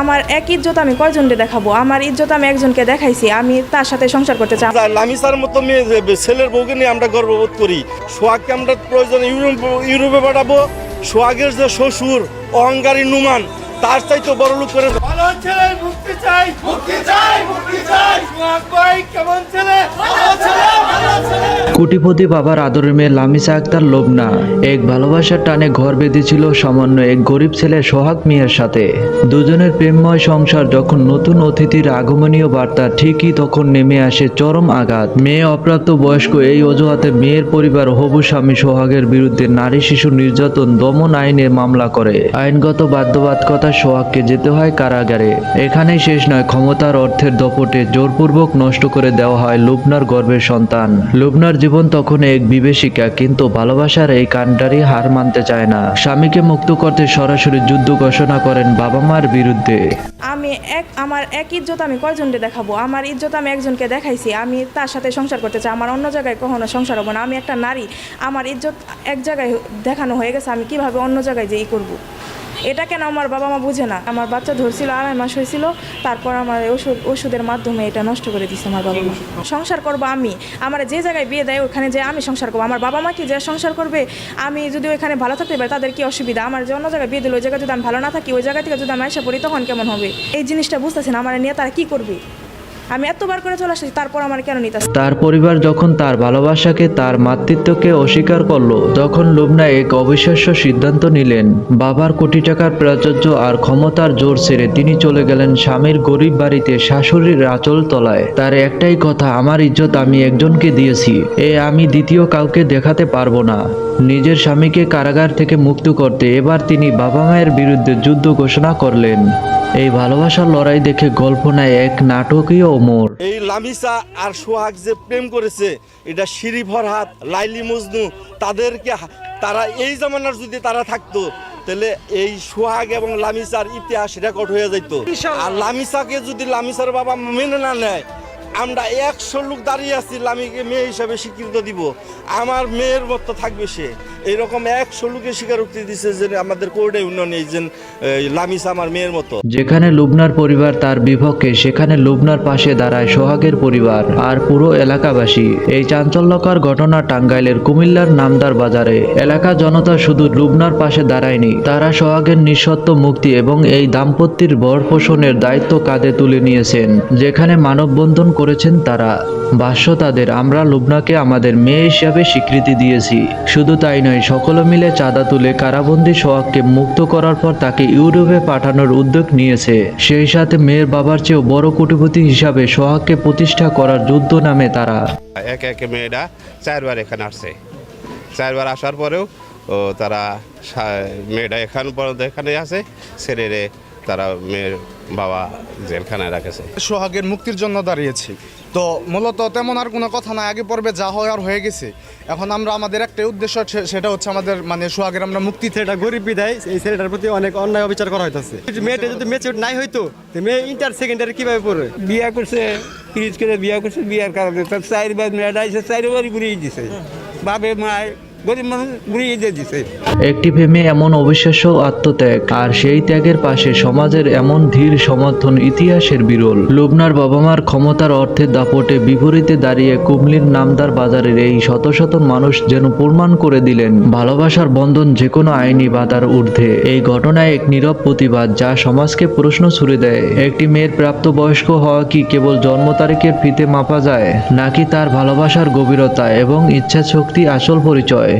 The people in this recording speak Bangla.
আমার এক ইজ্জত আমি কয়জনকে দেখাবো? আমার ইজ্জত আমি একজনকে দেখাইছি আমি তার সাথে সংসার করতে চাই। লামিসার মতো মেয়ে যে ছেলের বউকে নিয়ে আমরা গর্ববোধ করি। সোহাগকে আমরা প্রয়োজন ইউরোপ ইউরোপে পাঠাবো। সোহাগের যে শ্বশুর অহংকারী নুমান তার চাইতে বড় লোক করে ভালো ছেলে মুক্তি চাই। মুক্তি চাই মুক্তি চাই। সোহাগ ভাই কেমন ছেলে? ভালো ছেলে। কোটিপতি বাবার আদরের মেয়ে লামিসা আক্তার লোবনা এক ভালোবাসার টানে ঘর বেঁধেছিল সামান্য এক গরিব ছেলে সোহাগ মিয়ার সাথে। দুজনের প্রেমময় সংসার যখন নতুন অতিথির আগমনীয় বার্তা ঠিকই তখন নেমে আসে চরম আঘাত। মেয়ে অপ্রাপ্ত বয়স্ক এই অজুহাতে মেয়ের পরিবার হবু স্বামী সোহাগের বিরুদ্ধে নারী শিশু নির্যাতন দমন আইনে মামলা করে। আইনগত বাধ্যবাধকতা সোহাগকে যেতে হয় কারাগারে। এখানেই শেষ নয়, ক্ষমতার অর্থের দপটে জোরপূর্বক নষ্ট করে দেওয়া হয় লুবনার গর্ভের সন্তান। লুবনার জীবন তখন এক বিবেশিকা কিন্তু ভালোবাসার এই কাণ্ডারি হার মানতে চায় না। স্বামীকে মুক্ত করতে সরাসরি যুদ্ধ ঘোষণা করেন বাবা মার বিরুদ্ধে। আমি এক, আমার এক ইজ্জত আমি কয়জনকে দেখাবো? আমার ইজ্জত আমি একজনকে দেখাইছি, আমি তার সাথে সংসার করতে চাই। আমার অন্য জায়গায় কখনো সংসার হব না। আমি একটা নারী, আমার ইজ্জত এক জায়গায় দেখানো হয়ে গেছে, আমি কীভাবে অন্য জায়গায় যে ই করব? এটা কেন আমার বাবা মা বুঝে না? আমার বাচ্চা ধরছিল, আড়াই মাস হয়েছিল, তারপর আমার ওষুধ, ওষুধের মাধ্যমে এটা নষ্ট করে দিচ্ছে আমার বাবা মা। সংসার করব আমি। আমার যে জায়গায় বিয়ে দেয়, ওখানে যে আমি সংসার করব। আমার বাবা মা কি যে সংসার করবে? আমি যদি ওইখানে ভালো থাকতে পারি, তাদের কি অসুবিধা? আমার যে অন্য জায়গায় বিয়ে দিল, ওই জায়গায় যদি আমি ভালো না থাকি, ওই জায়গা থেকে যদি আমি এসে পড়ি, তখন কেমন হবে? এই জিনিসটা বুঝতেছেন আমার নিয়ে তারা কি করবে? আমি এতবার করে চলে আসছি, তারপর আমার কেন নিতে তার পরিবার যখন তার ভালোবাসাকে, তার মাতৃত্বকে অস্বীকার করল, তখন লুবনা এক অবিশ্বাস্য সিদ্ধান্ত নিলেন। বাবার কোটি টাকার প্রাচুর্য আর ক্ষমতার জোর ছেড়ে তিনি চলে গেলেন স্বামীর গরিব বাড়িতে শাশুড়ির আঁচল তলায়। তার একটাই কথা, আমার ইজ্জত আমি একজনকে দিয়েছি, এ আমি দ্বিতীয় কাউকে দেখাতে পারব না। নিজের স্বামীকে কারাগার থেকে মুক্ত করতে এবার তিনি বাবা মায়ের বিরুদ্ধে যুদ্ধ ঘোষণা করলেন। এই ভালোবাসার লড়াই দেখে গল্প নেয় এক নাটকীয় ওমর এই লামিসা আর সোহাগ যে প্রেম করেছে এটা শিরি হাত লাইলি মজনু তাদেরকে তারা এই জামানার যদি তারা থাকতো তাহলে এই সোহাগ এবং লামিসার ইতিহাস রেকর্ড হয়ে যাইতো। আর লামিসাকে যদি লামিসার বাবা মেনে না নেয় আমরা একশো লোক দাঁড়িয়ে আছি লামিকে মেয়ে হিসাবে স্বীকৃত দিব। আমার মেয়ের মতো থাকবে সে। এইরকম একশো লোকের স্বীকারোক্তি দিছে যে আমাদের কোর্টে উন্নয়ন এই যে লামিসা আমার মেয়ের মতো। যেখানে লুবনার পরিবার তার বিপক্ষে, সেখানে লুবনার পাশে দাঁড়ায় সোহাগের পরিবার আর পুরো এলাকাবাসী। এই চাঞ্চল্যকর ঘটনা টাঙ্গাইলের কুমিল্লার নামদার বাজারে। এলাকা জনতা শুধু লুবনার পাশে দাঁড়ায়নি, তারা সোহাগের নিঃসত্ব মুক্তি এবং এই দাম্পত্যের বর পোষণের দায়িত্ব কাঁধে তুলে নিয়েছেন, যেখানে মানববন্ধন করেছেন তারা। ভাষ্য তাদের। আমরা লুবনাকে আমাদের মেয়ে হিসাবে স্বীকৃতি দিয়েছি। শুধু তাই নয়, সকলে মিলে চাঁদা তুলে কারাবন্দি সোহাগকে মুক্ত করার পর তাকে ইউরোপে পাঠানোর উদ্যোগ নিয়েছে। সেই সাথে মেয়ের বাবার চেয়েও বড় কোটিপতি হিসাবে সোহাগকে প্রতিষ্ঠা করার যুদ্ধ নামে তারা। একে একে মেয়েরা চারবার এখানে আসছে। চারবার আসার পরেও তারা মেয়েটা এখান পর্যন্ত এখানে আছে ছেলেরে তারা মেয়ের বাবা জেলখানায় রাখেছে। সোহাগের মুক্তির জন্য দাঁড়িয়েছি। তো মূলত তেমন আর কোনো কথা নাই আগে পর্বে যা হয় আর হয়ে গেছে। এখন আমরা আমাদের একটাই উদ্দেশ্য সে- সেটা হচ্ছে আমাদের মানে সোহাগের আমরা মুক্তি ছেলেটা গরিব বিধায় এই ছেলেটার প্রতি অনেক অন্যায় অবিচার করা হইতেছে। মেয়েটা যদি ম্যাচিউর নাই হইতো মেয়ে ইন্টার সেকেন্ডারি কীভাবে পড়বে? বিয়া করছে পিরিজ করে বিয়া করছে বিয়ার কারণে তার চারবার মেয়েটা এসে চারবারই ঘুরিয়ে দিছে। বাবে মায় গরিব মানুষ ঘুরিয়ে দিয়ে দিছে। একটি প্রেমে এমন অবিশ্বাস্য আত্মত্যাগ, আর সেই ত্যাগের পাশে সমাজের এমন ধীর সমর্থন ইতিহাসের বিরল। লুবনার বাবা মার ক্ষমতার অর্থের দাপটে বিপরীতে দাঁড়িয়ে কুমলির নামদার বাজারের এই শত শত মানুষ যেন প্রমাণ করে দিলেন, ভালোবাসার বন্ধন যে কোনো আইনি বাধার ঊর্ধ্বে। এই ঘটনায় এক নীরব প্রতিবাদ, যা সমাজকে প্রশ্ন ছুড়ে দেয়, একটি মেয়ের প্রাপ্তবয়স্ক হওয়া কি কেবল জন্ম তারিখের ফিতে মাপা যায়, নাকি তার ভালোবাসার গভীরতা এবং ইচ্ছা শক্তি আসল পরিচয়?